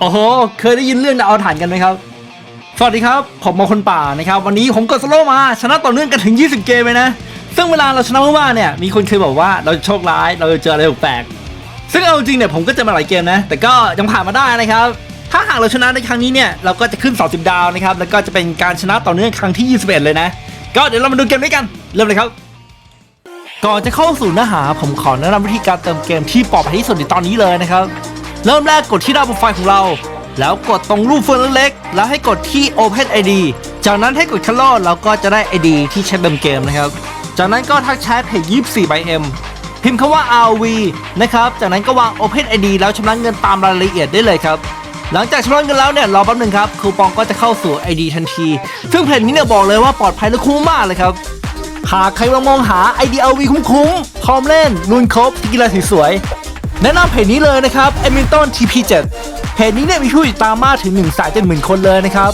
โอ้โห เคยได้ยินเรื่องดาวถ่านกันไหมครับ สวัสดีครับ ผมมอคนป่านะครับ วันนี้ผมกดสโลว์มา ชนะต่อเนื่องกันถึง 20 เกมเลยนะ ซึ่งเวลาเราชนะมากๆเนี่ย มีคนเคยบอกว่าเราจะโชคร้าย เราจะเจออะไรแปลกๆซึ่งเอาจริงเนี่ยผมก็จะมาหลายเกมนะ แต่ก็ยังผ่านมาได้นะครับ ถ้าหากเราชนะในครั้งนี้เนี่ย เราก็จะขึ้น30ดาวนะครับ แล้วก็จะเป็นการชนะต่อเนื่องครั้งที่ 21 เลยนะ ก็เดี๋ยวเรามาดูเกมด้วยกัน เริ่มเลยครับก่อนจะเข้าสู่เนื้อหา ผมขอแนะนำวิธีการเติมเกมที่ปลอดภัยที่สุดในตอนนี้เลยนะครับ เริ่มแรกกดที่หน้าโปรไฟล์ของเรา แล้วกดตรงรูปเฟืองเล็กๆแล้วให้กดที่ Open ID จากนั้นให้กดคัลเลอร์แล้วก็จะได้ ID ที่ใช้เติมเกมนะครับ จากนั้นก็ทักแชทเพจ24 by M พิมพ์คำว่า RV นะครับ จากนั้นก็วาง Open ID แล้วชำระเงินตามรายละเอียดได้เลยครับ หลังจากชำระเงินแล้วเนี่ยรอแป๊บหนึงครับคูปองก็จะเข้าสู่ ID ทันที ซึ่งเพจนี้เนี่ยบอกเลยว่าปลอดภัยและคุ้มมากเลยครับ หากใครกำลังมองหา IDLV คุ้มๆพร้อมเล่นลุนครบกีฬาสีสวยๆ แนะนำเพจนี้เลยนะครับ e m i n t o n TP7 เพจนี้เนี่ยมีผู้ติดตามมากถึง1นึ่งแสนเจ็ดหมื่นคนเลยนะครับ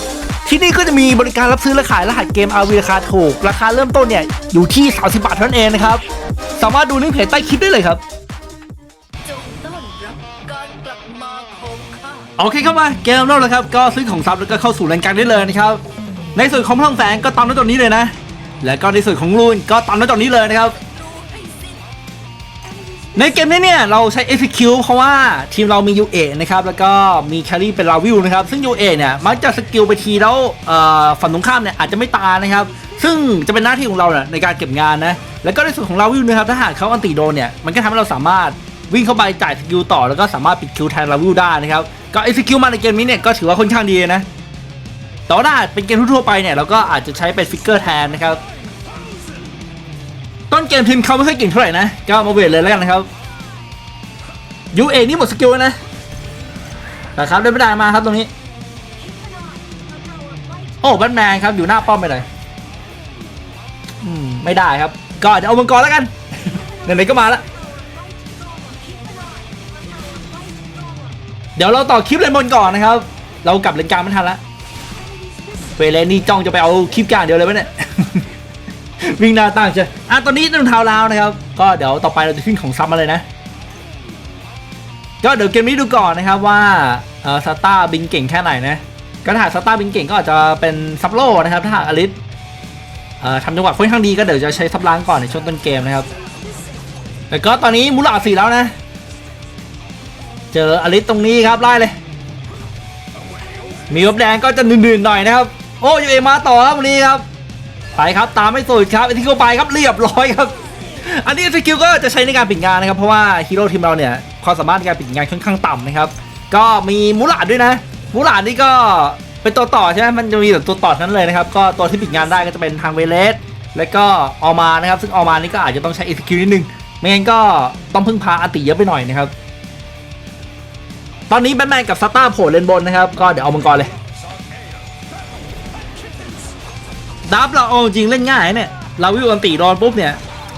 ที่นี่ก็จะมีบริการรับซื้อและขายรหัสเกม RV ราคาถูก ราคาเริ่มต้นเนี่ยอยู่ที่ 30 บาทเท่านั้นเองนะครับ สามารถดูลิงก์เพจใต้คลิปได้เลยครับจงต้อนรับการกลับมาของข้าโอเคเข้ามาเกมเริ่มแล้วครับ ก็ซื้อของซับแล้วก็เข้าสู่แรงกลางได้เลยนะครับ ในส่วนของพลังแฝงก็ตามด้วยตัวนี้เลยนะ แล้วก็ในส่วนของรูนก็ตามด้วยตัวนี้เลยนะครับ ในเกมนี้เนี่ยเราใช้ execute เพราะว่าทีมเรามี UA นะครับแล้วก็มีแครี่เป็นลาวิวนะครับซึ่ง UA เนี่ยมักจะสกิลไปทีแล้วฝั่งตรงข้ามเนี่ยอาจจะไม่ตายนะครับซึ่งจะเป็นหน้าที่ของเราเนี่ยในการเก็บงานนะแล้วก็ในส่วนของลาวิวนะครับถ้าหากเขาอันติโดนเนี่ยมันก็ทำให้เราสามารถวิ่งเข้าไปจ่ายสกิลต่อแล้วก็สามารถปิดคิวแทนลาวิวได้นะครับก็ execute มาในเกมนี้เนี่ยก็ถือว่าค่อนข้างดีนะแต่ว่าถ้าเป็นเกมทั่วไปเนี่ยเราก็อาจจะใช้เป็นฟิกเกอร์แทนนะครับ ต้นเกมทีมเขาไม่ค่อยเก่งเท่าไหร่นะก็มาเวทเลยแล้วกันนะครับยูเอนี่หมดสกิลนะนะครับได้ไม่ได้มาครับตรงนี้ โอ้แบทแมนครับอยู่หน้าป้อมไปเลยอืมไม่ได้ครับ ก็เดี๋ยวเอามังกรแล้วกันไหนๆก็มาแล้วเดี๋ยวเราต่อคลิปเลนบนก่อนนะครับ เรากลับเลนกลางไม่ทันละเวเลนนี่จ้องจะไปเอาคลิปกลางเดียวเลยไหมเนี่ย วิ่งหน้าตั้งใช่อะตอนนี้รองเท้าล้วนะครับ ก็เดี๋ยวต่อไปเราจะขึ้นของซับมาเลยนะ ก็เดี๋ยวเกมนี้ดูก่อนนะครับว่าเอ่อซาต้าบินเก่งแค่ไหนนะก็ถ้าหากซาต้าบินเก่งก็อาจจะเป็นซับโลนะครับ ถ้าหากอลิสเอ่อทำจังหวะค่อนข้างดีก็เดี๋ยวจะใช้ซับล้างก่อนในช่วงต้นเกมนะครับแต่ก็ตอนนี้มูลาสี่แล้วนะ เจออลิสตรงนี้ครับไล่เลย มีรบแดงก็จะดื่นๆหน่อยนะครับ โอ้ยูเอมาต่อครับวันนี้ครับ ไปครับตามไม่สุดครับไอที่เข้าไปครับเรียบร้อยครับ อันนี้สกิลก็จะใช้ในการปิดงานนะครับเพราะว่าฮีโร่ทีมเราเนี่ยความสามารถในการปิดงานค่อนข้างต่ำนะครับ ก็มีมูหลาดด้วยนะ มูหลาดนี่ก็เป็นตัวต่อใช่ไหมมันจะมีแต่ตัวต่อนั้นเลยนะครับ ก็ตัวที่ปิดงานได้ก็จะเป็นทางเวเลสและก็ออมานะครับ ซึ่งออมานี่ก็อาจจะต้องใช้เอ q นิดนึงไม่งั้นก็ต้องพึ่งพาอันติเยอะไปหน่อยนะครับ ตอนนี้แบทแมนกับซัตตาโผล่เลนบนนะครับ ก็เดี๋ยวเอามังกรเลย ดับเราเอาจริงเล่นง่ายเนี่ย เราวิวอันตีรอนปุ๊บเนี่ย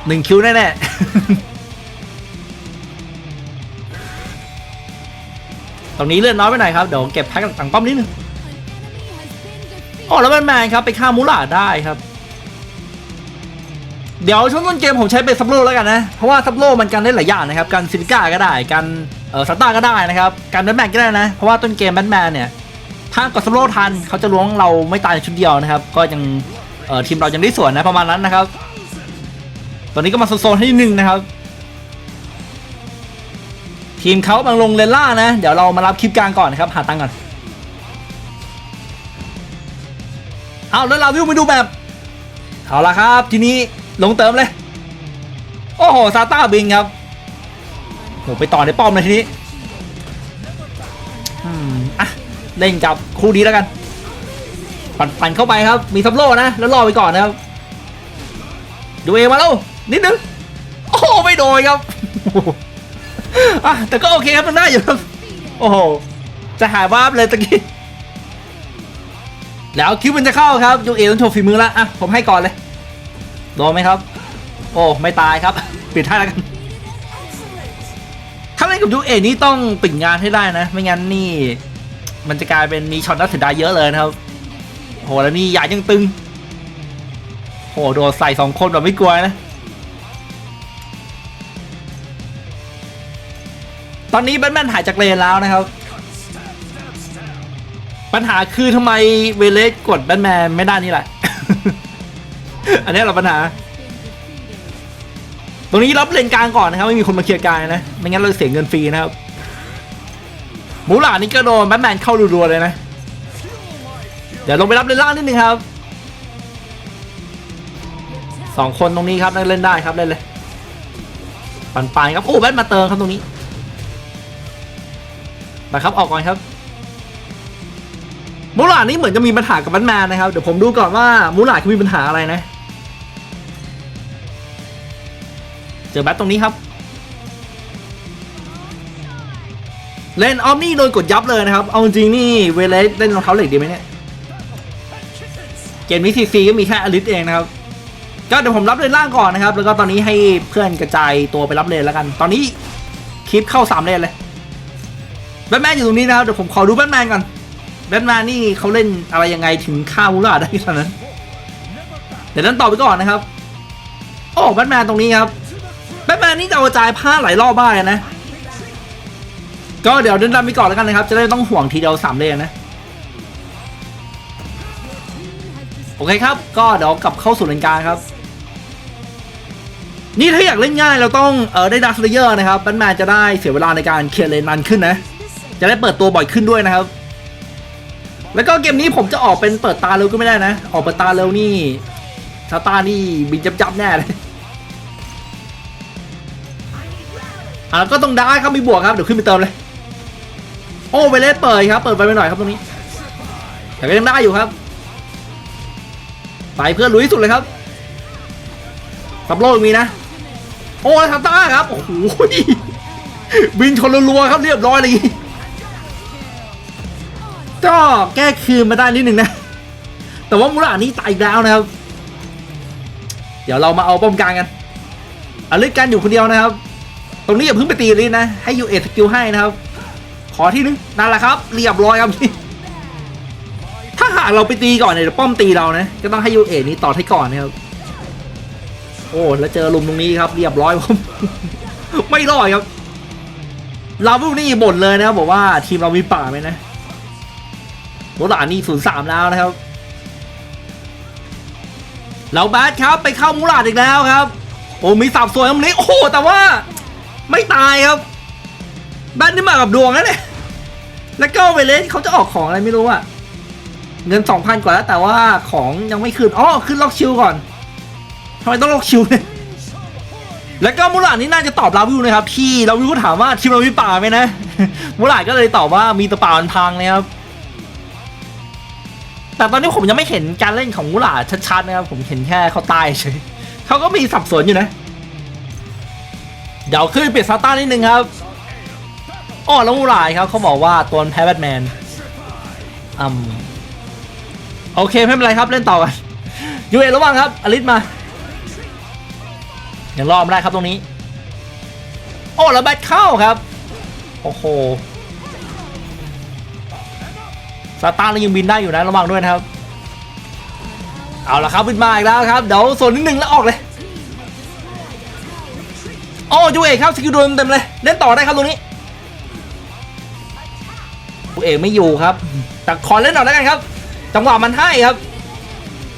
หนึ่งคิวแน่ๆตรงนี้เลื่อนน้อยไปหน่อยครับ เดี๋ยวเก็บแพ็กต่างป้อมนิดนึงโอ้แล้วแมนแมนครับ ไปฆ่ามูลาได้ครับ เดี๋ยวช่วงต้นเกมผมใช้เป็นซับโลแล้วกันนะ เพราะว่าซับโลมันกันได้หลายอย่างนะครับกันซิลิก้าก็ได้กันเออซัตตาก็ได้นะครับกันแบทแมนก็ได้นะ เพราะว่าต้นเกมแบทแมนเนี่ยถ้ากดซับโลทันเขาจะล้วงเราไม่ตายในชุดเดียวนะครับ ก็ยัง เอ่อทีมเรายังได้ส่วนนะประมาณนั้นนะครับ ตอนนี้ก็มาโซนๆให้นิดนึงนะครับ ทีมเขากำลังลงเลนล่านะ เดี๋ยวเรามารับคลิปกลางก่อนนะครับ หาตังก่อนเอาแล้วเราวิวไปดูแบบเอาละครับ ทีนี้ลงเติมเลย โอ้โหซาต้าบิงครับโหไปต่อในป้อมเลยทีนี้อะเล่นกับคู่นี้แล้วกัน ปั่นปั่นเข้าไปครับ มีซับโล่นะ แล้วรอไปก่อนนะครับ ดูเอมาแล้วนิดนึง โอ้ไม่โดนครับอะแต่ก็โอเคครับมันได้อยู่ครับ โอ้โห จะหายวาบเลยตะกี้ แล้วคิวมันจะเข้าครับยูเอต้องโชว์ฝีมือแล้วอะ ผมให้ก่อนเลย โดนไหมครับ โอ้ ไม่ตายครับ ปิดท้ายแล้วกัน ถ้าเล่นกับยูเอนี่ต้องปิดงานให้ได้นะ ไม่งั้นนี่ มันจะกลายเป็นมีช็อตน่าเสียดายเยอะเลยนะครับ โหแล้วนี่ยายังตึงโหโดนใส่สองคนแบบไม่กลัวนะ ตอนนี้แบทแมนหายจากเลนแล้วนะครับ ปัญหาคือทำไมเวเลสกดแบทแมนไม่ได้นี่แหละ อันนี้เราปัญหา ตรงนี้รับเลนกลางก่อนนะครับ ไม่มีคนมาเคลียร์กลางนะ ไม่งั้นเราเสียเงินฟรีนะครับ หมูหลานนี่ก็โดนแบทแมนเข้ารัวๆเลยนะ ดี๋ยวลงไปรับเลนล่างนิดนึงครับสองคนตรงนี้ครับเล่นได้ครับเล่นเลยปันปานครับโอ้แบทมาเติมครับตรงนี้ไปครับออกก่อนครับมูหลานนี่เหมือนจะมีปัญหากับแบทแมนนะครับเดี๋ยวผมดูก่อนว่ามูหลานเขามีปัญหาอะไรนะ เจอแบทตรงนี้ครับ เล่นออมนี่โดนกดยับเลยนะครับ เอาจริงนี่เวเลสเล่นรองเท้าเหล็กดีไหมเนี่ย เกมนี้ซีซีก็มีแค่อลิสเองนะครับก็เดี๋ยวผมรับเลนล่างก่อนนะครับ แล้วก็ตอนนี้ให้เพื่อนกระจายตัวไปรับเลนแล้วกัน ตอนนี้คลิปเข้าสามเลนเลยแบทแมนอยู่ตรงนี้นะครับเดี๋ยวผมขอดูแบทแมนก่อนแบทแมนนี่เขาเล่นอะไรยังไงถึงฆ่ามูล่าได้ขนาดนั้น เดี๋ยวนั้นต่อไปก่อนนะครับโอ้แบทแมนตรงนี้ครับแบทแมนนี่จะเอากระจายผ้าหลายรอบบ้างนะ ก็เดี๋ยวเดินดำไปก่อนแล้วกันนะครับ จะได้ไม่ต้องห่วงทีเดียวสามเลนนะ โอเคครับ ก็เดี๋ยวกลับเข้าสู่เลนกลางครับ นี่ถ้าอยากเล่นง่ายเราต้องเออได้ดัสเลเยอร์นะครับแบทแมนจะได้เสียเวลาในการเคลียร์เลนนานขึ้นนะ จะได้เปิดตัวบ่อยขึ้นด้วยนะครับ แล้วก็เกมนี้ผมจะออกเป็นเปิดตาเร็วก็ไม่ได้นะ ออกเปิดตาเร็วนี่ชาตานี่บินจับจับๆแน่เลยอะก็ต้องได้ครับมีบวกครับเดี๋ยวขึ้นไปเติมเลย โอ้เวเลสเปิดครับ เปิดไฟไปหน่อยครับตรงนี้แต่ก็ยังได้อยู่ครับ ไปเพื่อลุยที่สุดเลยครับซับโลกมีนะ โอ้ทาต้าครับ โอ้โหบินชนรัวๆครับเรียบร้อยเลยก็แก้คืนมาได้นิดหนึ่งนะ แต่ว่ามูรานี่ตายอีกแล้วนะครับ เดี๋ยวเรามาเอาป้อมกลางกันอลิสกันอยู่คนเดียวนะครับ ตรงนี้อย่าเพิ่งไปตีอลิสนะ ให้ยูเอสกิลให้นะครับ ขอที่นึงนั่นแหละครับ เรียบร้อยครับ หากเราไปตีก่อนเนี่ยเดี๋ยวป้อมตีเรานะ ก็ต้องให้ยูเอนี้ต่อให้ก่อนนะครับ โอ้แล้วเจอลุมตรงนี้ครับ เรียบร้อยผม ไม่รอดครับ ลาวูนี่บ่นเลยนะครับบอกว่าทีมเรามีป่าไหมนะโบราณนี่ศูนย์สามแล้วนะครับเราแบทครับไปเข้ามูราดอีกแล้วครับ โอ้มีสับสวยตรงนี้ โอ้โหแต่ว่าไม่ตายครับแบทนี่มากับดวงนะเนี่ยแล้วก็เวเลสเขาจะออกของอะไรไม่รู้อะ เงินสองพันกว่าแล้วแต่ว่าของยังไม่ขึ้นอ๋อขึ้นล็อกชิลก่อนทำไมต้องล็อกชิลเนี่ยแล้วก็มูหลานนี่น่าจะตอบลาวิวนะครับที่ลาวิวก็ถามว่าทีมเรามีป่าไหมนะมูหลานก็เลยตอบว่ามีต่ป่ามันพังนะครับแต่ตอนนี้ผมยังไม่เห็นการเล่นของมูหลานชัดๆนะครับผมเห็นแค่เขาตายเฉยเขาก็มีสับสนอยู่นะเดี๋ยวขึ้นเปลี่ยนซาต้านิดนึงครับอ๋อแล้วมูหลายครับเขาบอกว่าตัวแพ้แบทแมนอืม โอเคไม่เป็นไรครับเล่นต่อกันยูเอระวังครับ อลิสมายังรอดไม่ได้ครับตรงนี้ โอ้แล้วแบทเข้าครับ โอ้โหสตาร์ยังบินได้อยู่นะระวังด้วยนะครับ เอาละครับบินมาอีกแล้วครับ เดี๋ยวส่วนนิดนึงแล้วออกเลยโอ้ยูเอครับสกิลโดนเต็มเลยเล่นต่อได้ครับตรงนี้ผู้เอไม่อยู่ครับแต่ขอเล่นหน่อแล้วกันครับ จังหวะมันให้ครับ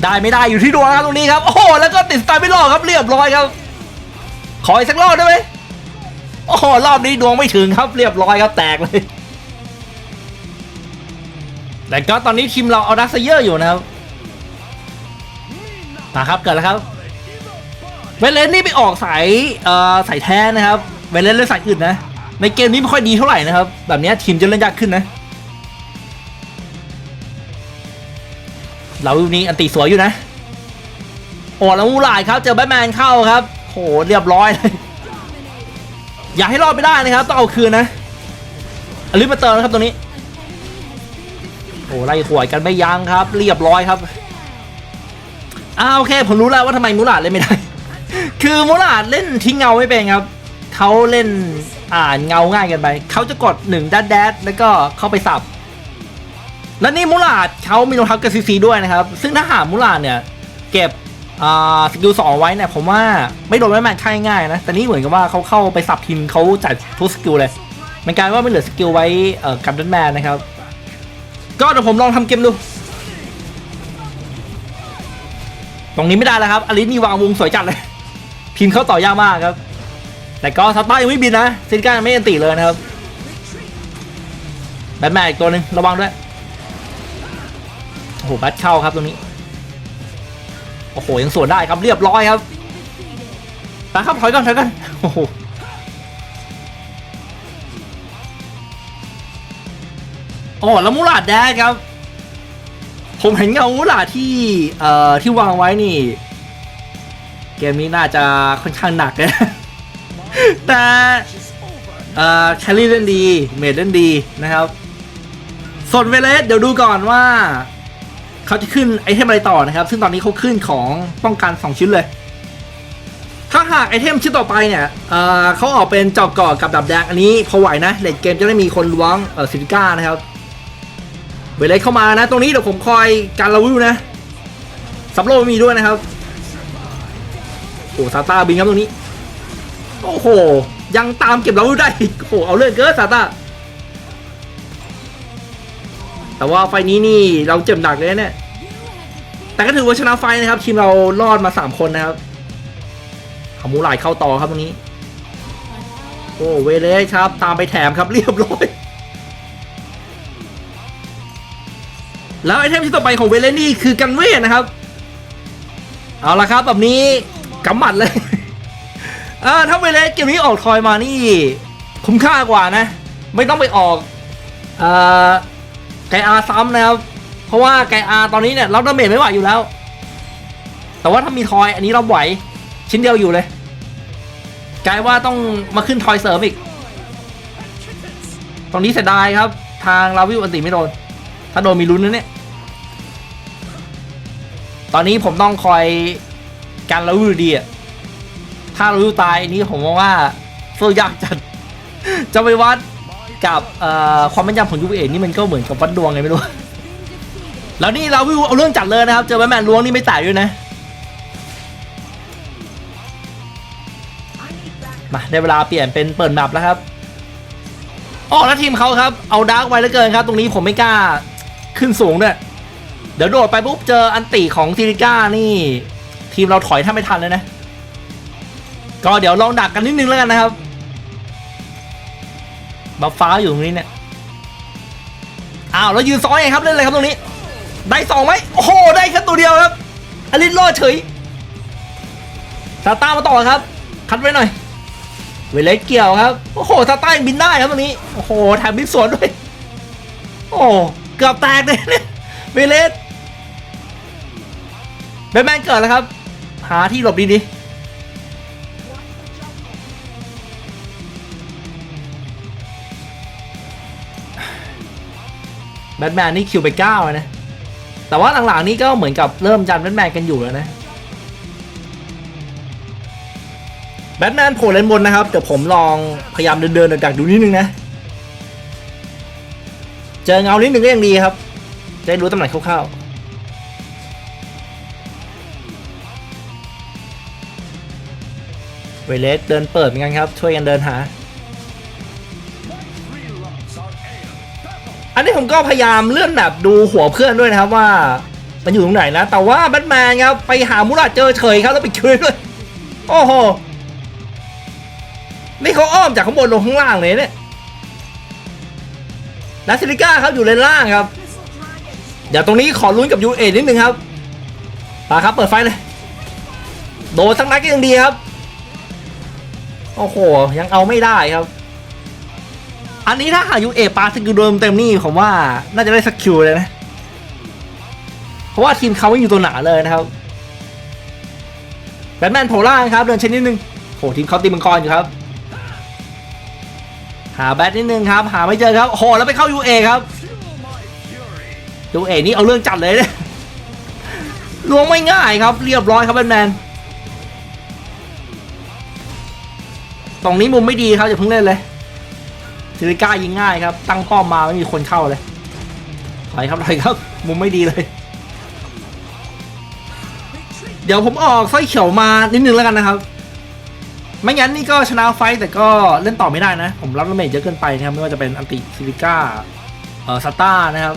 ได้ไม่ได้อยู่ที่ดวงครับตรงนี้ครับโอ้โหแล้วก็ติดสไตล์ไม่รอดครับเรียบร้อยครับ ขออีกสักรอบได้ไหมโอ้โหรอบนี้ดวงไม่ถึงครับ เรียบร้อยครับแตกเลยแต่ก็ตอนนี้ทีมเราเอาดักเซเยอร์อยู่นะครับนะครับเกิดแล้วครับเวเลนนี่ไปออกสายเอ่อสายแท้นะครับเวเลนเล่นสายอื่นนะในเกมนี้ไม่ค่อยดีเท่าไหร่นะครับ แบบนี้ทีมจะเล่นยากขึ้นนะ เรานี้อันตีสวยอยู่นะ โอ้แล้วมูหลายครับ เจอแบทแมนเข้าครับโหเรียบร้อยเลยอย่าให้รอดไม่ได้นะครับ ต้องเอาคืนนะอลิมาเติมนะครับตรงนี้โอ้ไล่หวยกันไม่ยั้งครับ เรียบร้อยครับอ่าโอเค ผมรู้แล้วว่าทำไมมูหลาดเล่นไม่ได้ คือมูหลาดเล่นทิ้งเงาไม่เป็นครับเขาเล่นอ่านเงาง่ายกันไปเขาจะกดหนึ่งดัดแดดแล้วก็เข้าไปสับ และนี่มูลาดเขามีรองเท้ากับซีซีด้วยนะครับ ซึ่งถ้าหากมูลาดเนี่ย เก็บสกิลสองไว้เนี่ยผมว่าไม่โดนแม่แมนค่ายง่ายนะ แต่นี่เหมือนกับว่าเขาเข้าไปสับทีมเขาจัดทุกสกิลเลยมันกลายว่าไม่เหลือสกิลไว้กับดันแมนนะครับ ก็เดี๋ยวผมลองทำเกมดูตรงนี้ไม่ได้แล้วครับอลิสนี่วางวงสวยจัดเลย พิมพ์เข้าต่อยากมากครับ แต่ก็ซัตต้ายังไม่บินนะซินก้าไม่ยันติเลยนะครับแบทแมนอีกตัวหนึ่งระวังด้วย โอ้โหแบทเข้าครับตรงนี้ โอ้โห ยังสวนได้ครับเรียบร้อยครับไปครับถอยก่อนถอยก่อนโอ้โหอ๋อแล้วมูลาดแดดครับ ผมเห็นเงามูลาดที่เอ่อที่วางไว้นี่ เกมนี้น่าจะค่อนข้างหนักนะแต่เอ่อแคลรี่เล่นดี เมดเล่นดีนะครับ ส่วนเวเลสเดี๋ยวดูก่อนว่า เขาจะขึ้นไอเทมอะไรต่อนะครับ ซึ่งตอนนี้เขาขึ้นของป้องกัน 2 ชิ้นเลย ถ้าหากไอเทมชิ้นต่อไปเนี่ยเเขาออกเป็นจอบก่อกับดับแดงอันนี้พอไหวนะเลดเกมจะได้มีคนล้วงเออซิลิก้านะครับเวลสเข้ามานะ ตรงนี้เดี๋ยวผมคอยการระวิวนะสำโรงมีด้วยนะครับโอ้ซาตาบินครับตรงนี้ โอ้โห ยังตามเก็บเราได้โอ้โหเอาเรื่องเกินซาตาแต่ว่าไฟนี้นี่เราเจ็บหนักเลยนะเนี่ย แต่ก็ถือว่าชนะไฟนะครับทีมเรารอดมาสามคนนะครับขามูหลายเข้าต่อครับตรงนี้ โอ้เวเลสครับ ตามไปแถมครับเรียบร้อย แล้วไอเทมที่ต่อไปของเวเลนี่คือกันเวทนะครับ เอาละครับแบบนี้กำหมัดเลยเออถ้าเวเลสเกมนี้ออกทอยมานี่ คุ้มค่ากว่านะ ไม่ต้องไปออกเอ่อไกอาซ้ำนะครับ เพราะว่าไกอาตอนนี้เนี่ยรับดาเมจไม่ไหวอยู่แล้ว แต่ว่าถ้ามีทอยอันนี้เราไหว ชิ้นเดียวอยู่เลยกลายว่าต้องมาขึ้นทอยเสริมอีก ตรงนี้เสียดายครับ ทางลาวิวอันติไม่โดน ถ้าโดนมีลุ้นนะเนี่ย ตอนนี้ผมต้องคอยการลาวิวดีอะถ้าลาวิวตายนี้ผมมองว่าสู้ยากจัด จะไปวัดกับเอ่อความแม่นยำของยูเอนี่มันก็เหมือนกับวัดดวงไงไม่รู้ แล้วนี่ลาวิวเอาเรื่องจัดเลยนะครับ เจอแบทแมนล้วงนี่ไม่แตกด้วยนะ มาได้เวลาเปลี่ยนเป็นเปิดแมปแล้วครับอ๋อแล้วทีมเขาครับ เอาดาร์กไว้แล้วเกินครับ ตรงนี้ผมไม่กล้าขึ้นสูงด้วย เดี๋ยวโดดไปปุ๊บเจออันติของซิลิก้านี่ ทีมเราถอยถ้าไม่ทันเลยนะ ก็เดี๋ยวลองดักกันนิดนึงแล้วกันนะครับบัฟฟ้าอยู่ตรงนี้เนี่ยอ้าวแล้วยืนซ้อนไงครับเล่นอะไรครับตรงนี้ ได้สองไหมโอ้โหได้แค่ตัวเดียวครับอลิสรอดเฉยซาต้ามาต่อครับ คัดไว้หน่อย เวเลสเกี่ยวครับ โอ้โหซาต้ายังบินได้ครับตรงนี้ โอ้โหแถมบินสวนด้วย โอ้เกือบแตกเลยเนี่ยเวเลสแบทแมนเกิดแล้วครับ หาที่หลบดีๆแบทแมนนี่คิวไปเก้านะ แต่ว่าหลังๆนี้ก็เหมือนกับเริ่มจันแบทแมนกันอยู่แล้วนะแบทแมนโผล่เลนบนนะครับเดี๋ยวผมลองพยายามเดินเดินๆดักๆดูนิดนึงนะ เจอเงานิดนึงก็ยังดีครับ จะได้รู้ตำแหน่งคร่าวๆเวเลสเดินเปิดเหมือนกันครับ ช่วยกันเดินหา อันนี้ผมก็พยายามเลื่อนแบบดูหัวเพื่อนด้วยนะครับว่า มันอยู่ตรงไหนนะ แต่ว่าแบทแมนครับไปหามูราเจอเฉยครับแล้วไปคืนด้วยโอ้โหนี่เขาอ้อมจากข้างบนลงข้างล่างเลยเนี่ยนัซิลิก้าครับอยู่เลนล่างครับ เดี๋ยวตรงนี้ขอลุ้นกับยูเอนิดนึงครับปาครับเปิดไฟเลย โดนสักนัดก็ยังดีครับ โอ้โห ยังเอาไม่ได้ครับ อันนี้ถ้าหายูเอปาสกิลโดนเต็มนี่ผมว่าน่าจะได้สักคิวเลยนะ เพราะว่าทีมเขาไม่อยู่ตัวหนาเลยนะครับแบทแมนโผล่ล่างครับเดินเชนนิดนึงโหทีมเขาตีมังกรอยู่ครับ หาแบทนิดนึงครับ หาไม่เจอครับโอ้โหแล้วไปเข้ายูเอครับยูเอนี่เอาเรื่องจัดเลยเนี่ยล้วงไม่ง่ายครับ เรียบร้อยครับแบทแมนตรงนี้มุมไม่ดีครับอย่าเพิ่งเล่นเลย ซิลิก้ายิงง่ายครับ ตั้งป้อมมาไม่มีคนเข้าเลยถอยครับถอยครับ มุมไม่ดีเลย เดี๋ยวผมออกสร้อยเขียวมานิดนึงแล้วกันนะครับ ไม่งั้นนี่ก็ชนะไฟแต่ก็เล่นต่อไม่ได้นะ ผมรับดาเมจเยอะเกินไปนะครับ ไม่ว่าจะเป็นอันติซิลิก้าเอ่อสตาร์นะครับ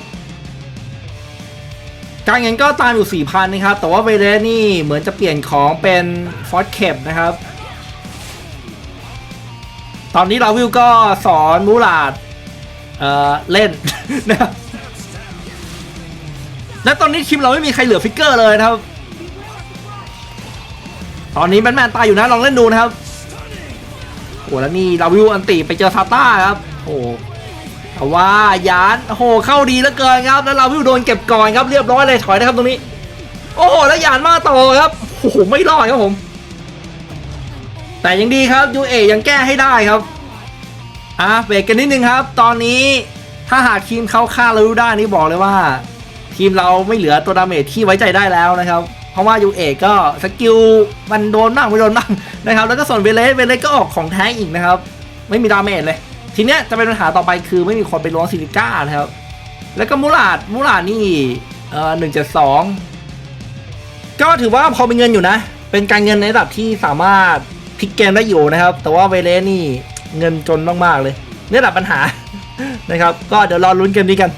การเงินก็ตามอยู่4,000นะครับ แต่ว่าเวเลนี่เหมือนจะเปลี่ยนของเป็นฟอสเคปนะครับ ตอนนี้ลาวิลก็สอนมูลาดเอ่อเล่นนะครับและตอนนี้ทีมเราไม่มีใครเหลือฟิกเกอร์เลยนะครับ ตอนนี้แบทแมนตายอยู่นะลองเล่นดูนะครับโอ้แล้วนี่ลาวิลอันติไปเจอซาต้าครับโอ้แต่ว่ายานโอ้โหเข้าดีเหลือเกินครับ แล้วลาวิลโดนเก็บก่อนครับเรียบร้อยเลยถอยนะครับตรงนี้ โอ้โหแล้วยานมาต่อครับโอ้โหไม่รอดครับผม แต่ยังดีครับยูเอยังแก้ให้ได้ครับอะเบรกกันนิดนึงครับ ตอนนี้ถ้าหากทีมเขาฆ่าลาได้นี่บอกเลยว่า ทีมเราไม่เหลือตัวดาเมจที่ไว้ใจได้แล้วนะครับ เพราะว่ายูเอกก็สกิลมันโดนบ้างไม่โดนบ้างนะครับ แล้วก็ส่วนเวเลสเวเลสก็ออกของแท้อีกนะครับ ไม่มีดาเมจเลย ทีเนี้ยจะเป็นปัญหาต่อไปคือไม่มีคนไปล้วงซิลิก้านะครับ แล้วก็มูลาดมูลาดนี่เอ่อหนึ่งเจ็ดสองก็ถือว่าพอมีเงินอยู่นะ เป็นการเงินในระดับที่สามารถ พลิกเกมได้อยู่นะครับ แต่ว่าเวเลสนี่เงินจนมากๆเลยนี่แหละปัญหานะครับ ก็เดี๋ยวรอลุ้นเกมนี้กัน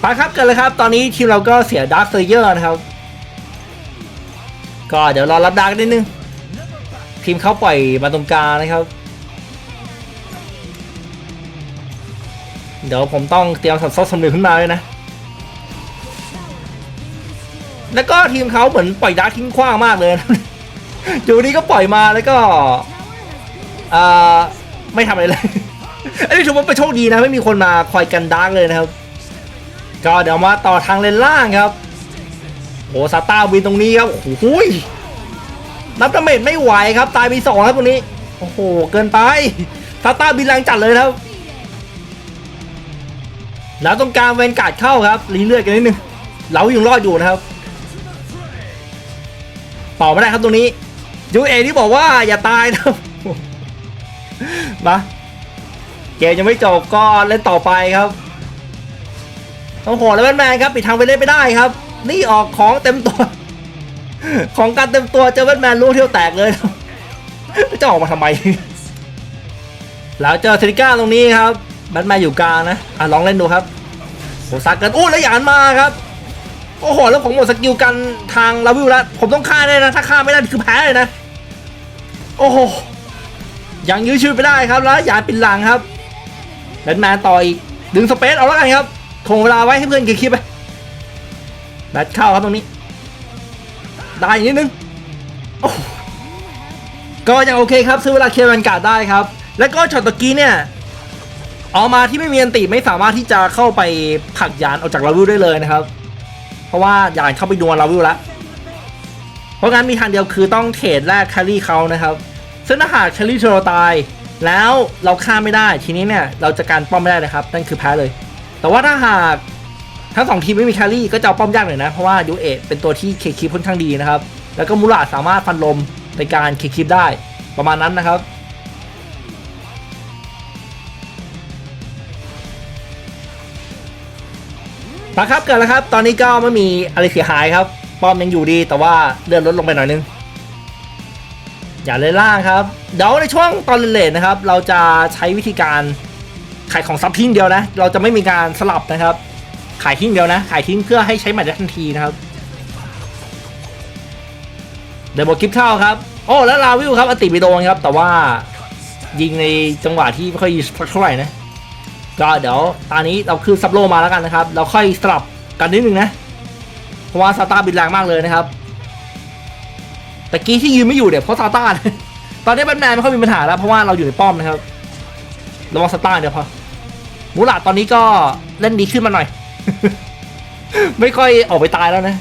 ไปครับกันเลยครับ ตอนนี้ทีมเราก็เสียดาร์คเซเยอร์นะครับ ก็เดี๋ยวรอรับดาร์กนิดนึง ทีมเขาปล่อยมาตรงกลางนะครับ เดี๋ยวผมต้องเตรียมสับซอสสำนึกขึ้นมาเลยนะ แล้วก็ทีมเขาเหมือนปล่อยดาร์ทิ้งขว้างมากเลยอยู่ดีก็ปล่อยมาแล้วก็ไม่ทำอะไรเลย อันนี้ถือว่าเป็นโชคดีนะไม่มีคนมาคอยกันดาร์กเลยนะครับ ก็เดี๋ยวมาต่อทางเลนล่างครับโหซาต้าวินตรงนี้ครับโอ้โหยนับดาเมจไม่ไหวครับ ตายไปสองครับตรงนี้ โอ้โห เกินไปซาต้าบินแรงจัดเลยครับ แล้วตรงกลางเวนการ์ดเข้าครับรีเลือดกันนิดนึงเรายังรอดอยู่นะครับ เป่าไม่ได้ครับตรงนี้ยูเอที่บอกว่าอย่าตายนะมาเกมยังไม่จบก็เล่นต่อไปครับโอ้โหแล้วแบทแมนครับปิดทางไปเล่นไปได้ครับ นี่ออกของเต็มตัว ของการเต็มตัวเจอแบทแมนรู้เที่ยวแตกเลยจะออกมาทำไมแล้วเจอเทริก้าตรงนี้ครับแบทแมนอยู่กลางนะอะลองเล่นดูครับโหซักกันอู้แล้วหยานมาครับ โอ้โห แล้วผมหมดสกิลกันทางลาวิวแล้ว ผมต้องฆ่าได้นะ ถ้าฆ่าไม่ได้คือแพ้เลยนะ โอ้โห ยังยื้อชีวิตไปได้ครับ แล้วยานปิดหลังครับแบทแมนต่ออีก ดึงสเปซเอาแล้วกันครับคงเวลาไว้ให้เพื่อนเก็บคลิปไปแบทเข้าครับตรงนี้ ได้อีกนิดนึงโอ้โหก็ยังโอเคครับซื้อเวลาเคลียร์บรรยากาศได้ครับ แล้วก็ช็อตตะกี้เนี่ยออกมาที่ไม่มีอันติไม่สามารถที่จะเข้าไปผลักยานออกจากลาวิวได้เลยนะครับ เพราะว่าอยานเข้าไปดวลลาวิวแล้วเพราะงั้นมีทางเดียวคือต้องเทรดแลกแครี่เขานะครับ ซึ่งถ้าหากแครี่เทโรตาย แล้วเราฆ่าไม่ได้ทีนี้เนี่ยเราจะการป้อมไม่ได้นะครับ นั่นคือแพ้เลย แต่ว่าถ้าหากทั้งสองทีมไม่มีแครี่ก็จะเอาป้อมยากหน่อยนะเพราะว่ายูเอเป็นตัวที่เคคีค่อนข้างดีนะครับ แล้วก็มูราสามารถฟันลมในการเคคีได้ประมาณนั้นนะครับ มาครับเกิดแล้วครับ ตอนนี้ก็ไม่มีอะไรเสียหายครับ ป้อมยังอยู่ดีแต่ว่าเลือนลดลงไปหน่อยนึง อย่าเลยล่างครับ เดี๋ยวในช่วงตอนเลนนะครับ เราจะใช้วิธีการขายของซับทิ้งเดียวนะ เราจะไม่มีการสลับนะครับ ขายทิ้งเดียวนะ ขายทิ้งเพื่อให้ใช้ใหม่ได้ทันทีนะครับ เดี๋ยวบอกคลิปเข้าครับ โอ้แล้วลาวิวครับอติไปโดนครับ แต่ว่ายิงในจังหวะที่ไม่ค่อยสักเท่าไหร่นะ ก็เดี๋ยวตอนนี้เราคือซับโลมาแล้วกันนะครับ เราค่อยสลับกันนิดนึงนะ เพราะว่าซาต้าบินแรงมากเลยนะครับตะกี้ที่ยืนไม่อยู่เนี่ยเพราะซาต้าตอนนี้แบทแมนไม่ค่อยมีปัญหาแล้วเพราะว่าเราอยู่ในป้อมนะครับระวังซาต้าเดี๋ยวพอมูลาตอนนี้ก็เล่นดีขึ้นมาหน่อย ไม่ค่อยออกไปตายแล้วนะ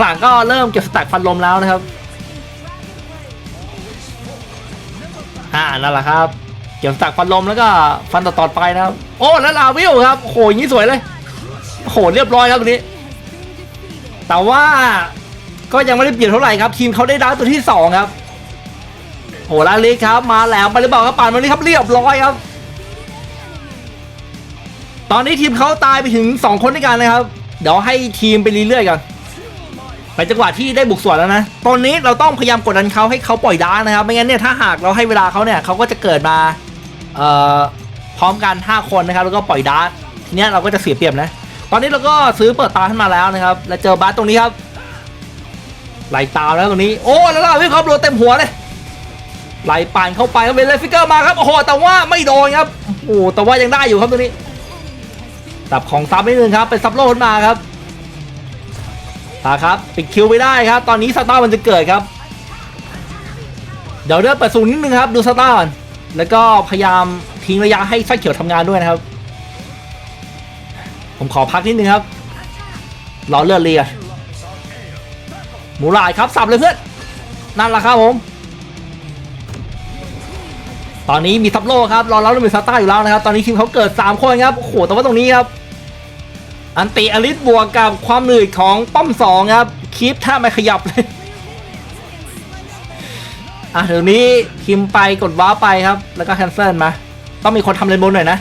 หลังๆก็เริ่มเก็บสแต็กฟันลมแล้วนะครับ อ่านั่นแหละครับ เกี่ยวสตักฟันลมแล้วก็ฟันต่อๆไปนะครับ โอ้แล้วลาวิลครับโหอย่างนี้สวยเลยโหเรียบร้อยครับตรงนี้ แต่ว่าก็ยังไม่ได้เปลี่ยนเท่าไหร่ครับ ทีมเขาได้ดาวตัวที่สองครับโหลาลิกครับ มาแหลมไปหรือเปล่าครับป่านมาลิครับเรียบร้อยครับ ตอนนี้ทีมเขาตายไปถึงสองคนด้วยกันนะครับ เดี๋ยวให้ทีมไปรีเรื่อยๆกันไปจังหวะที่ได้บุกสวนแล้วนะ ตอนนี้เราต้องพยายามกดดันเขาให้เขาปล่อยดาร์นะครับ ไม่งั้นเนี่ยถ้าหากเราให้เวลาเขาเนี่ยเขาก็จะเกิดมา พร้อมกัน 5 คนนะครับ แล้วก็ปล่อยดาร์ทีเนี้ยเราก็จะเสียเปรียบนะ ตอนนี้เราก็ซื้อเปิดตาขึ้นมาแล้วนะครับ แล้วเจอบัสตรงนี้ครับไหลตามแล้วตรงนี้ โอ้แล้วล่ะพี่ครับโดนเต็มหัวเลยไหลป่านเข้าไปครับเวเลฟิกเกอร์มาครับโอ้โหแต่ว่าไม่โดนครับโอ้แต่ว่ายังได้อยู่ครับตรงนี้ตับของซับนิดนึงครับเป็นซับโลขึ้นมาครับตาครับปิดคิวไม่ได้ครับ ตอนนี้สตาร์มันจะเกิดครับ เดี๋ยวเริ่มเปิดซูนนิดนึงครับ ดูสตาร์ก่อน แล้วก็พยายามทิ้งระยะให้ไส้เขียวทำงานด้วยนะครับ ผมขอพักนิดนึงครับ รอเลือดเรียหมูลายครับสับเลยเพื่อน นั่นแหละครับผม ตอนนี้มีทับโลครับ รอแล้วมีซาต้าอยู่แล้วนะครับ ตอนนี้ทีมเขาเกิด 3 คนครับ โอ้โห แต่ว่าตรงนี้ครับ อันติอลิสบวกกับความเหนื่อยของป้อมสองครับคีปถ้าไม่ขยับเลย อะเดี๋ยวนี้ทีมไปกดว้าไปครับ แล้วก็แคนเซิลมา ต้องมีคนทำเลนบนหน่อยนะ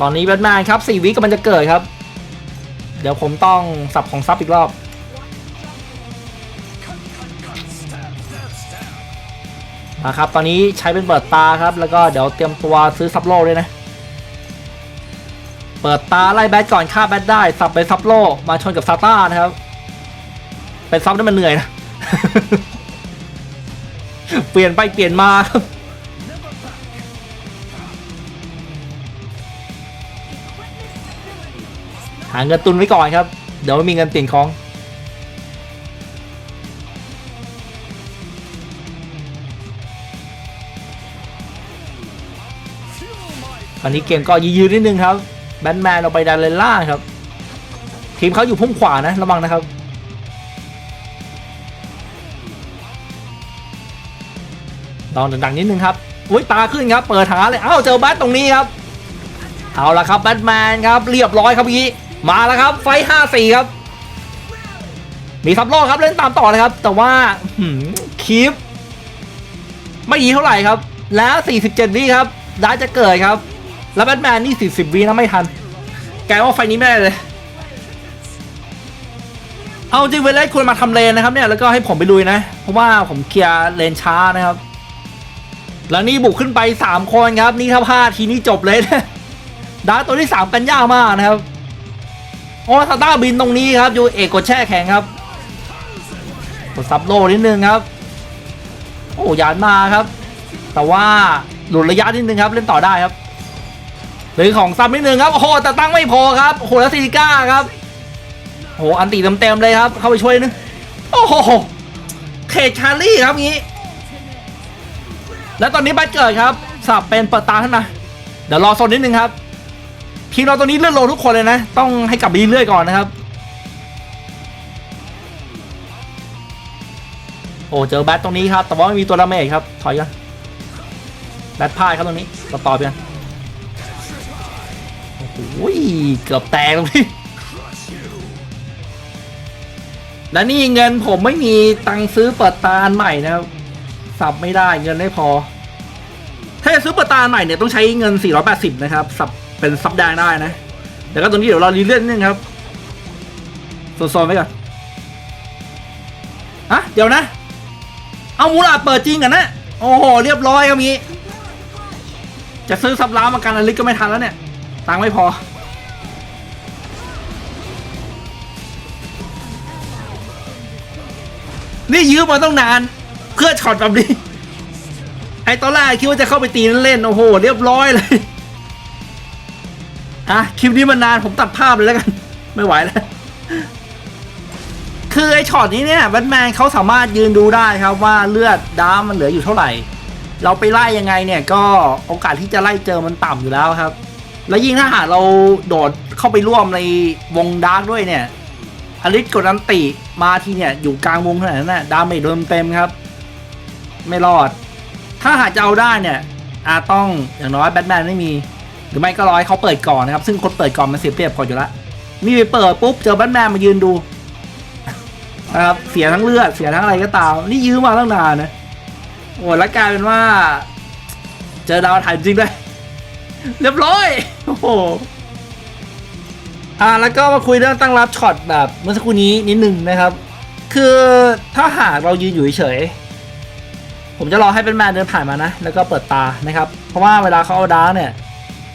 ตอนนี้แบทแมนครับสี่วิกำลังจะเกิดครับ เดี๋ยวผมต้องสับของซับอีกรอบนะครับตอนนี้ใช้เป็นเปิดตาครับ แล้วก็เดี๋ยวเตรียมตัวซื้อซับโลด้วยนะ เปิดตาไล่แบทก่อนฆ่าแบทได้ สับไปซับโลมาชนกับซาต้านะครับ เป็นซับนั้นมันเหนื่อยนะ เปลี่ยนไปเปลี่ยนมาครับหาเงินตุนไว้ก่อนครับ เดี๋ยวไม่มีเงินเปลี่ยนของตอนนี้เกมก็ยืดๆนิดนึงครับ แบทแมนเราไปดันเลนล่าครับ ทีมเขาอยู่พุ่มขวานะ ระวังนะครับ ลองดังๆนิดนึงครับอุ้ยตาขึ้นครับ เปิดหาเลยเอ้าเจอแบทตรงนี้ครับ เอาละครับแบทแมนครับเรียบร้อยครับเมื่อกี้มาแล้วครับ ไฟห้าสี่ครับ มีซับโลกครับเล่นตามต่อเลยครับ แต่ว่าหืมคีปไม่ดีเท่าไหร่ครับ แล้ว 47วิครับได้จะเกิดครับ แล้วแบทแมนนี่ 40วินะไม่ทัน แกว่าไฟนี้ไม่ได้เลย เอาจริงเวลาควรมาทำเลนนะครับเนี่ยแล้วก็ให้ผมไปลุยนะ เพราะว่าผมเคลียร์เลนช้านะครับ แล้วนี่บุกขึ้นไป 3 คนครับ นี่ถ้าพลาดทีนี้จบเลยนะดาตัวที่ 3 กันยากมากนะครับโอ้ซาต้าบินตรงนี้ครับยูเอกกดแช่แข็งครับกดซับโลนิดนึงครับ โอ้ยานมาครับ แต่ว่าหลุดระยะนิดนึงครับเล่นต่อได้ครับหรือของซับนิดนึงครับโอ้โหแต่ตั้งไม่พอครับโอ้โหแล้วซีก้าครับโอ้โหอันตีเต็มๆเลยครับ เข้าไปช่วยนึงโอ้โหเขตชาร์ลี่ครับงี้ แล้วตอนนี้บัตเกิดครับสับเป็นเปิดตาขึ้นมาเดี๋ยวรอโซนนิดนึงครับทีมเราตอนนี้เลื่อนโลทุกคนเลยนะ ต้องให้กลับไปเรื่อยๆก่อนนะครับ โอ้เจอแบทตรงนี้ครับ แต่ว่าไม่มีตัวดาเมจครับ ถอยกันแบทพลาดครับตรงนี้ต่อต่อไปกันโอ้โหเกือบแตกตรงนี้และนี่เงินผมไม่มีตังค์ซื้อเปิดตาอันใหม่นะครับ สับไม่ได้เงินไม่พอ ถ้าจะซื้อเปิดตาใหม่เนี่ยต้องใช้เงิน 480 นะครับ สับเป็นซับแดงได้นะ แต่ก็ตรงนี้เดี๋ยวเรารีเลื่อนนึงครับโซนๆไว้ก่อนฮะเดี๋ยวนะ เอามูลาเปิดจริงกันนะ โอ้โห เรียบร้อยครับนี้ จะซื้อซับล้ามากันอลิกก็ไม่ทันแล้วเนี่ย ตังไม่พอนี่ยืมมาต้องนาน เพื่อช็อตแบบนี้ ไอ้ตอนแรกคิดว่าจะเข้าไปตีนั่นเล่น โอ้โห เรียบร้อยเลย อะ คลิปนี้มันนานผมตัดภาพเลยแล้วกัน ไม่ไหวแล้ว คือไอ้ช็อตนี้เนี่ยแบทแมนเขาสามารถยืนดูได้ครับว่าเลือดดามมันเหลืออยู่เท่าไหร่ เราไปไล่ยังไงเนี่ย ก็โอกาสที่จะไล่เจอมันต่ำอยู่แล้วครับ แล้วยิ่งถ้าหากเราโดดเข้าไปร่วมในวงดาร์กด้วยเนี่ยอลิสกดอันติมาทีเนี่ย อยู่กลางวงขนาดนั้นน่ะดาเมจโดนเต็มครับ ไม่รอด ถ้าหากจะเอาได้เนี่ยอาต้องอย่างน้อยแบทแมนไม่มี หรือไม่ก็รอให้เขาเปิดก่อนนะครับ ซึ่งคนเปิดก่อนมันเสียเปรียบก่อนอยู่ล้วนี่ไปเปิดปุ๊บเจอแบทแมนมายืนดูนะครับเสียทั้งเลือดเสียทั้งอะไรก็ตาม นี่ยื้อมาตั้งนานนะโอ้แล้วกลายเป็นว่า เจอดาวถ่ายจริงด้วยเรียบร้อยโอ้โหอ่าแล้วก็มาคุยเรื่องตั้งรับช็อตแบบเมื่อสักครู่นี้นิดนึงนะครับ คือถ้าหากเรายืนอยู่เฉย ผมจะรอให้เป็นแมนเดินผ่านมานะ แล้วก็เปิดตานะครับ เพราะว่าเวลาเขาเอาดาร์กเนี่ย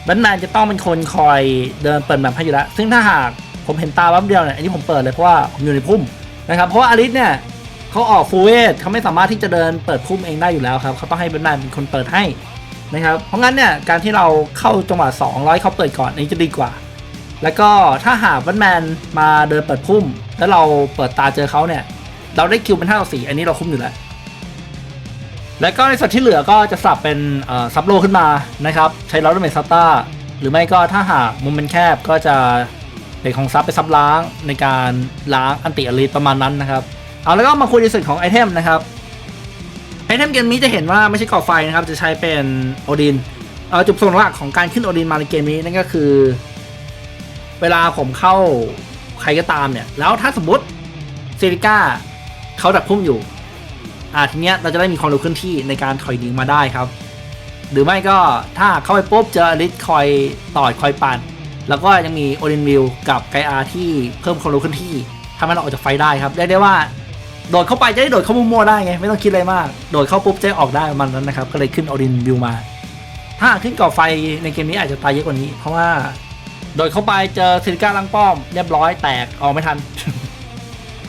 แบทแมนจะต้องเป็นคนคอยเดินเปิดแบบให้อยู่แล้ว ซึ่งถ้าหากผมเห็นตาแป๊บเดียวเนี่ย อันนี้ผมเปิดเลยเพราะว่าผมอยู่ในพุ่มนะครับ เพราะว่าอลิสเนี่ยเขาออกฟูเวทเขาไม่สามารถที่จะเดินเปิดพุ่มเองได้อยู่แล้วครับ เขาต้องให้แบทแมนเป็นคนเปิดให้นะครับ เพราะงั้นเนี่ยการที่เราเข้าจังหวะ2 0 0เขาเปิดก่อนอันนี้จะดีกว่า แล้วก็ถ้าหากแบทแมนมาเดินเปิดพุ่ม แล้วเราเปิดตาเจอเขาเนี่ย เราได้คิวเป็น5ต่อ4อันนี้เราคุ้มอยู่แล้ว แล้วก็ในส่วนที่เหลือก็จะสับเป็นซับโลขึ้นมานะครับ ใช้ลอตเมซัตตาหรือไม่ก็ถ้าหากมุมมันแคบก็จะเป็นของซับไปซับล้างในการล้างอันติอลิประมาณนั้นนะครับ เอาแล้วก็มาคุยในส่วนของไอเทมนะครับไอเทมเกมนี้จะเห็นว่าไม่ใช่ก่อไฟนะครับ จะใช้เป็นโอดินจุดประสงค์หลักของการขึ้นโอดินมาในเกมนี้นั่นก็คือ เวลาผมเข้าใครก็ตามเนี่ย แล้วถ้าสมมติซิลิก้าเขาดักพุ่มอยู่ อ่าทีเนี้ยเราจะได้มีความเร็วเคลื่อนที่ในการถอยหนีมาได้ครับ หรือไม่ก็ถ้าเข้าไปปุ๊บเจอลิสคอยต่อยคอยปั่นแล้วก็ยังมีโอเดนวิลกับไกอาที่เพิ่มความเร็วเคลื่อนที่ทำให้เราออกจากไฟได้ครับเรียกได้ว่าโดดเข้าไปจะได้โดดเข้ามุมมัวได้ไงไม่ต้องคิดอะไรมาก โดดเข้าปุ๊บจะได้ออกได้ประมันนั้นนะครับ ก็เลยขึ้นโอเดนวิลมา ถ้าขึ้นก่อไฟในเกมนี้อาจจะตายเยอะกว่านี้ เพราะว่า โดดเข้าไปเจอซิลิก้าลังป้อมเรียบร้อยแตกออกไม่ทัน